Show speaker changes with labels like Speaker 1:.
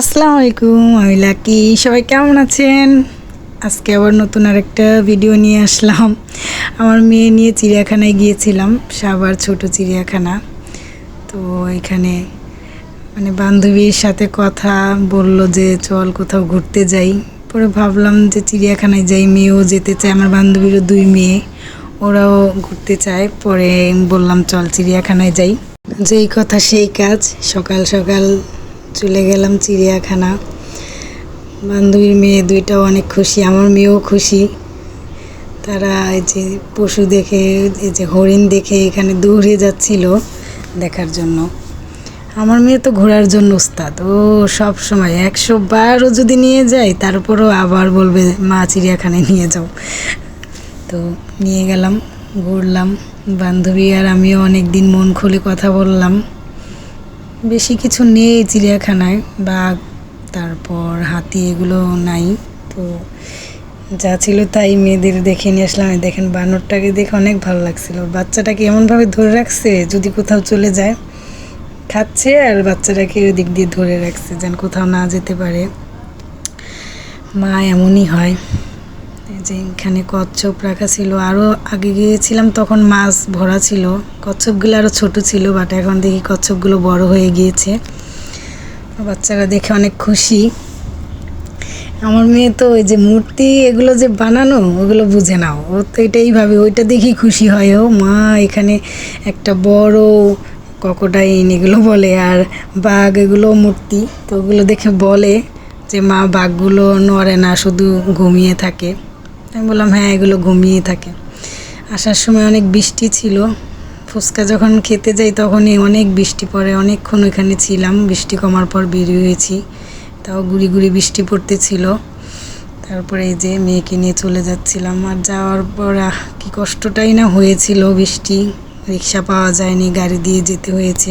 Speaker 1: আসসালামু আলাইকুম, আমি লাকি। সবাই কেমন আছেন? আজকে আবার নতুন আরেকটা ভিডিও নিয়ে আসলাম। আমার মেয়ে নিয়ে চিড়িয়াখানায় গিয়েছিলাম সাবার ছোট চিড়িয়াখানা। তো এখানে মানে বান্ধবীর সাথে কথা বলল যে, চল কোথাও ঘুরতে যাই। পরে ভাবলাম যে চিড়িয়াখানায় যাই, মেয়েও যেতে চায়, আমার বান্ধবীরও দুই মেয়ে, ওরাও ঘুরতে চায়। পরে বললাম, চল চিড়িয়াখানায় যাই। যেই কথা সেই কাজ, সকাল সকাল চলে গেলাম চিড়িয়াখানা। বান্ধবীর মেয়ে দুইটাও অনেক খুশি, আমার মেয়েও খুশি। তারা এই যে পশু দেখে, এই যে হরিণ দেখে এখানে দৌড়ে যাচ্ছিল দেখার জন্য। আমার মেয়ে তো ঘোরার জন্য উস্তাদ, ও সব সময় একশো বারও যদি নিয়ে যায় তারপরও আবার বলবে, মা, চিড়িয়াখানায় নিয়ে যাও। তো নিয়ে গেলাম, ঘুরলাম। বান্ধবী আর আমিও অনেক দিন মন খুলে কথা বললাম। বেশি কিছু নেই চিড়িয়াখানায় বাঘ তারপর হাতি এগুলো নাই। তো যা ছিল তাই মেয়েদের দেখে নিয়ে আসলাম। দেখেন বানরটাকে দেখে অনেক ভালো লাগছিল। বাচ্চাটাকে এমনভাবে ধরে রাখছে যদি কোথাও চলে যায়, খাচ্ছে আর বাচ্চাটাকে দিক দিয়ে ধরে রাখছে যেন কোথাও না যেতে পারে। মা এমনই হয়। যে এখানে কচ্ছপ রাখা ছিল। আরও আগে গিয়েছিলাম তখন মাছ ভরা ছিল। কচ্ছপগুলো আরও ছোট ছিল বাট এখন দেখি কচ্ছপগুলো বড় হয়ে গিয়েছে। বাচ্চারা দেখে অনেক খুশি। আমার মেয়ে তো ওই যে মূর্তি এগুলো যে বানানো, ওগুলো বুঝে নাও ও তো এটাই ভাবে, ওইটা দেখি খুশি হয়। ও মা, এখানে একটা বড় ককোডাইন এগুলো বলে, আর বাঘ এগুলো মূর্তি, তো ওগুলো দেখে বলে যে মা বাঘগুলো নড়ে না, শুধু ঘুমিয়ে থাকে। আমি বললাম হ্যাঁ এগুলো ঘুমিয়ে থাকে। আসার সময় অনেক বৃষ্টি ছিল। ফুচকা যখন খেতে যাই তখনই অনেক বৃষ্টি পড়ে। অনেকক্ষণ ওইখানে ছিলাম। বৃষ্টি কমার পর বেরিয়ে হয়েছি। তাও গুড়ি গুড়ি বৃষ্টি পড়তেছিল। তারপরে এই যে মেয়েকে নিয়ে চলে যাচ্ছিলাম। আর যাওয়ার পর কি কষ্টটাই না হয়েছিল বৃষ্টি। রিক্সা পাওয়া যায়নি, গাড়ি দিয়ে যেতে হয়েছে।